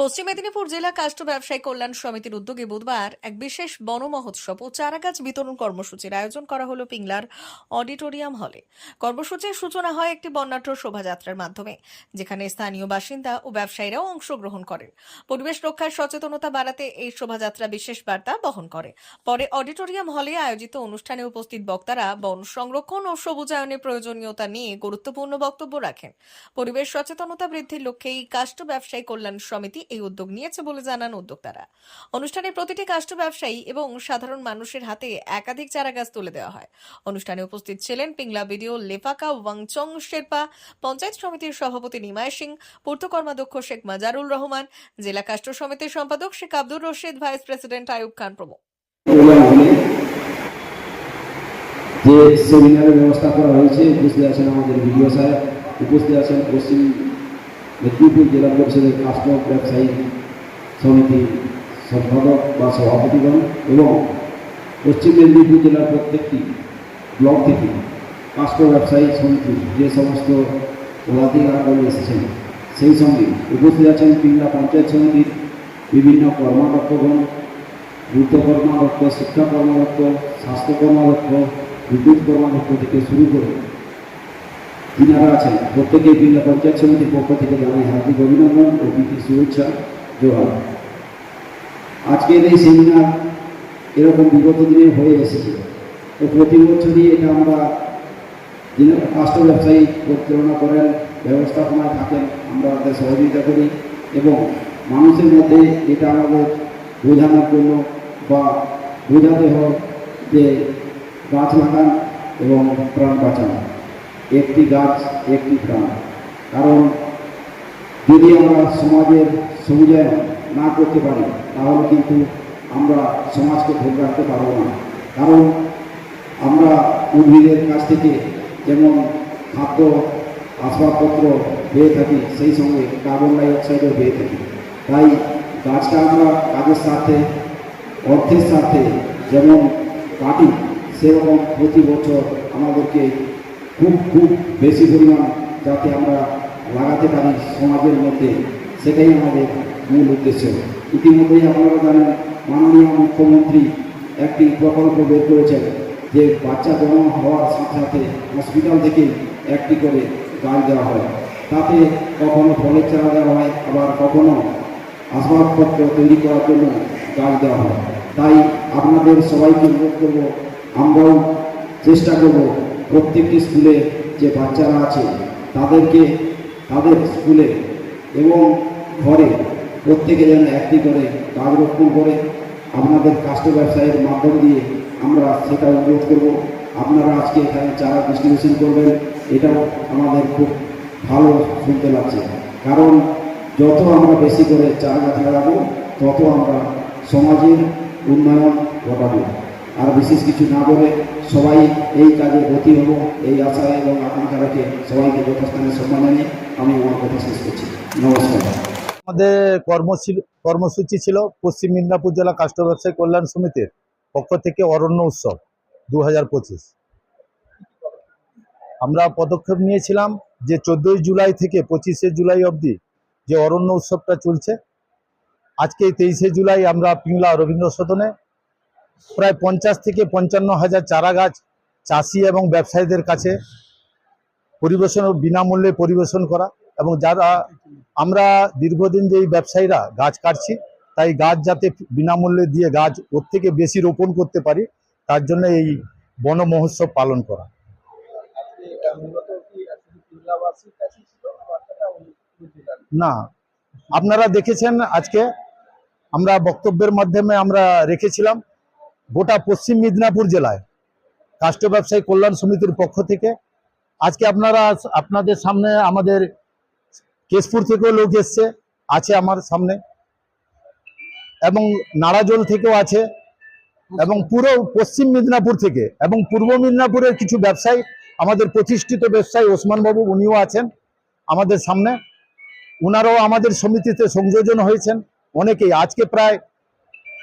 পশ্চিম মেদিনীপুর জেলা কাষ্ঠ ব্যবসায়ী কল্যাণ সমিতির উদ্যোগে বুধবার এক বিশেষ বন মহোৎসব ও চারাগাছ বিতরণ কর্মসূচির আয়োজন করা হলো পিংলার অডিটোরিয়াম হলে। কর্মসূচির সূচনা হয় একটি বর্ণাঢ্য শোভাযাত্রার মাধ্যমে, যেখানে স্থানীয় বাসিন্দা ও ব্যবসায়ীরাও অংশগ্রহণ করেন পরিবেশ রক্ষার সচেতনতা বাড়াতে এই শোভাযাত্রা বিশেষ বার্তা বহন করে। পরে অডিটোরিয়াম হলে আয়োজিত অনুষ্ঠানে উপস্থিত বক্তারা বন সংরক্ষণ ও সবুজায়নের প্রয়োজনীয়তা নিয়ে গুরুত্বপূর্ণ বক্তব্য রাখেন। পরিবেশ সচেতনতা বৃদ্ধির লক্ষ্যে এই কাষ্ঠ ব্যবসায়ী কল্যাণ সমিতি এই উদ্যোগ নিয়েছে বলে জানান উদ্যোক্তারা। অনুষ্ঠানে প্রতিটি কাষ্ঠ ব্যবসায়ী এবং সাধারণ মানুষের হাতে একাধিক চারাগাছ তুলে দেওয়া হয়। অনুষ্ঠানে উপস্থিত ছিলেন পিংলা বিডিও লেফাকা ওয়াংচং শেরপা, পঞ্চায়েত সমিতির সভাপতি নিমায় সিং, পূর্ত কর্মাধ্যক্ষ শেখ মাজারুল রহমান, জেলা কাষ্ঠ সমিতির সম্পাদক শেখ আব্দুর রশিদ, ভাইস প্রেসিডেন্ট আয়ুব খান প্রমুখ। যে সেমিনারের ব্যবস্থা করা হয়েছে, উপস্থিত আছেন আমাদের ভিডিও সাহেব উপস্থিত আছেন পশ্চিম মেদিনীপুর জেলা পরিষদের কাস্টম ব্যবসায়ী সমিতি সম্পাদক বা সভাপতিগণ এবং পশ্চিম মেদিনীপুর জেলার প্রত্যেকটি ব্লক থেকে কাস্টম ব্যবসায়ী সমিতি যে সমস্ত পদাধিকারগণ এসেছেন, সেই সঙ্গে উপস্থিত আছেন পিংলা পঞ্চায়েত সমিতির বিভিন্ন কর্মাধ্যক্ষগণ, দ্রুত কর্মদক্ষ শিক্ষা কর্মদক্ষ স্বাস্থ্য কর্মদক্ষ বিদ্যুৎ কর্মদক্ষ থেকে শুরু করে যিনারা আছেন প্রত্যেকেই জেলা পঞ্চায়েত সমিতির পক্ষ থেকে জানাই হার্দিক অভিনন্দন ও প্রীতি শুভেচ্ছা, জোহার। আজকের এই সেমিনার এরকম বিগত দিনে হয়ে এসেছে। তো প্রতি বছরই এটা আমরা যিনি রাষ্ট্র ব্যবসায়ী পরিচালনা করেন, ব্যবস্থাপনায় থাকেন, আমরা তাদের সহযোগিতা করি এবং মানুষের মধ্যে এটা আমাদের বোঝানোর জন্য বা বোঝাতে হয় যে গাছ লাগান এবং প্রাণ বাঁচান। একটি গাছ, একটি প্রাণ। কারণ যদি আমরা সমাজের সবুজায়ন না করতে পারি, তাহলে কিন্তু আমরা সমাজকে ধরে রাখতে পারব না। কারণ আমরা উদ্ভিদের কাছ থেকে যেমন খাদ্য, আসবাবপত্র পেয়ে থাকি, সেই সঙ্গে কার্বন ডাইঅক্সাইডও পেয়ে থাকি। তাই গাছটা আমরা কাজের স্বার্থে, অর্থের স্বার্থে যেমন কাটি, সেরকম প্রতি বছর আমাদেরকে খুব খুব বেশি পরিমাণ যাতে আমরা লাগাতে পারি সমাজের মধ্যে, সেটাই আমাদের মূল উদ্দেশ্য। ইতিমধ্যেই আপনারা জানেন, মাননীয় মুখ্যমন্ত্রী একটি প্রকল্প বের করেছেন যে বাচ্চা জন্ম হওয়ার সাথে সাথে হসপিটাল থেকে একটি করে গাছ দেওয়া হয়। তাতে কখনো ফলের চারা দেওয়া হয়, আবার কখনো আসবাবপত্র তৈরি করার জন্য গাছ দেওয়া হয়। তাই আপনাদের সবাইকে অনুরোধ করব, আমরাও চেষ্টা করব প্রত্যেকটি স্কুলে যে বাচ্চারা আছে, তাদেরকে, তাদের স্কুলে এবং ঘরে প্রত্যেকে যেন একটি করে গাছ রক্ষণ করে। আপনাদের কাস্ট ব্যবসায়ের মাধ্যম দিয়ে আমরা সেটা অনুরোধ করব। আপনারা আজকে এখানে চারা ডিস্ট্রিবিউশন করবেন, এটাও আমাদের খুব ভালো শুনতে লাগছে। কারণ যত আমরা বেশি করে চারা গাছ লাগাবো তত আমরা সমাজের উন্নয়ন ঘটাবো। আর বিশেষ কিছু না বলে সবাই এই কাজে গতি হব এই আশা এবং আকাঙ্ক্ষা রেখে সবাইকে যথাস্থানে সম্মান জানিয়ে আমি আমার কথা শেষ করছি। নমস্কার। আমাদের কর্মসূচি ছিল পশ্চিম মিদনাপুর জেলা কাষ্ঠ ব্যবসায়ী কল্যাণ সমিতির পক্ষ থেকে অরণ্য উৎসব দু হাজার পঁচিশ। আমরা পদক্ষেপ নিয়েছিলাম যে চোদ্দোই জুলাই থেকে পঁচিশে জুলাই অবধি যে অরণ্য উৎসবটা চলছে, আজকে তেইশে জুলাই আমরা পিংলা রবীন্দ্র সদনে প্রায় পঞ্চাশ থেকে পঞ্চান্ন হাজার চারা গাছ চাষি এবং ব্যবসায়ীদের কাছে পরিবেশন বিনামূল্যে পরিবেশন করা এবং যারা আমরা দীর্ঘদিন যে ব্যবসায়ীরা গাছ কাটছি তাই গাছ যাতে বিনামূল্যে দিয়ে গাছ ওর থেকে বেশি রোপণ করতে পারি তার জন্য এই বন মহোৎসব পালন করা। না আপনারা দেখেছেন আজকে আমরা বক্তব্যের মাধ্যমে আমরা রেখেছিলাম গোটা পশ্চিম মিদনাপুর জেলায় কাষ্ঠ ব্যবসায়ী কল্যাণ সমিতির পক্ষ থেকে আজকে আপনারা আপনাদের সামনে আমাদের কেশপুর থেকেও লোক এসছে, আছে আমার সামনে। এবং নাড়াজোল থেকেও আছে এবং পুরো পশ্চিম মিদনাপুর থেকে এবং পূর্ব মিদনাপুরের কিছু ব্যবসায়ী, আমাদের প্রতিষ্ঠিত ব্যবসায়ী ওসমান বাবু উনিও আছেন আমাদের সামনে। ওনারাও আমাদের সমিতিতে সংযোজন হয়েছেন। অনেকেই আজকে প্রায়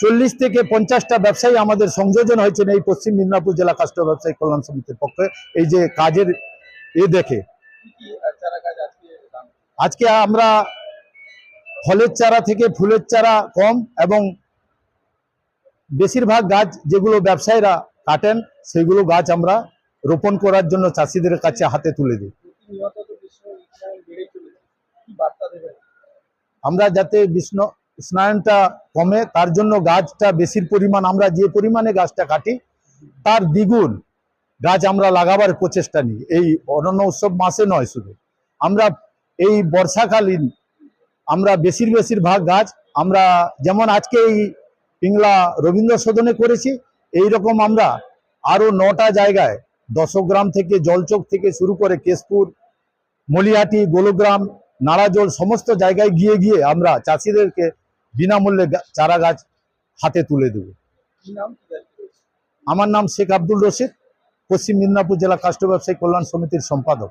চল্লিশ থেকে পঞ্চাশটা ব্যবসায়ী আমাদের সংযোজন হয়েছেন এই পশ্চিম মিদনাপুর জেলা কাষ্ঠ ব্যবসায়ী কল্যাণ সমিতির পক্ষে। এই যে কাজের এ দেখে। আজকে আমরা ফলের চারা থেকে ফুলের চারা কম এবং বেশিরভাগ গাছ যেগুলো ব্যবসায়ীরা কাটেন সেগুলো গাছ আমরা রোপণ করার জন্য চাষিদের কাছে হাতে তুলে দিই। আমরা যাতে বিষ্ণ স্নায়নটা কমে, তার জন্য গাছটা বেশির পরিমাণ, আমরা যে পরিমাণে গাছটা কাটি, তার দ্বিগুণ গাছ আমরা লাগাবার প্রচেষ্টা নিই। এই অরণ্য উৎসব মাসে নয় শুধু। আমরা এই বর্ষাকালীন আমরা বেশির বেশিরভাগ গাছ আমরা যেমন আজকে এই পিংলা রবীন্দ্র সদনে করেছি, এই রকম আমরা আরও নটা জায়গায় দশগ্রাম থেকে জলচক থেকে শুরু করে কেশপুর, মলিহাটি, গোলগ্রাম নাড়াজোল সমস্ত জায়গায় গিয়ে গিয়ে আমরা চাষিদেরকে বিনামূল্যে চারা গাছ হাতে তুলে দেব? আমার নাম শেখ আব্দুল রশিদ পশ্চিম মেদিনীপুর জেলা কাষ্ট ব্যবসায়ী কল্যাণ সমিতির সম্পাদক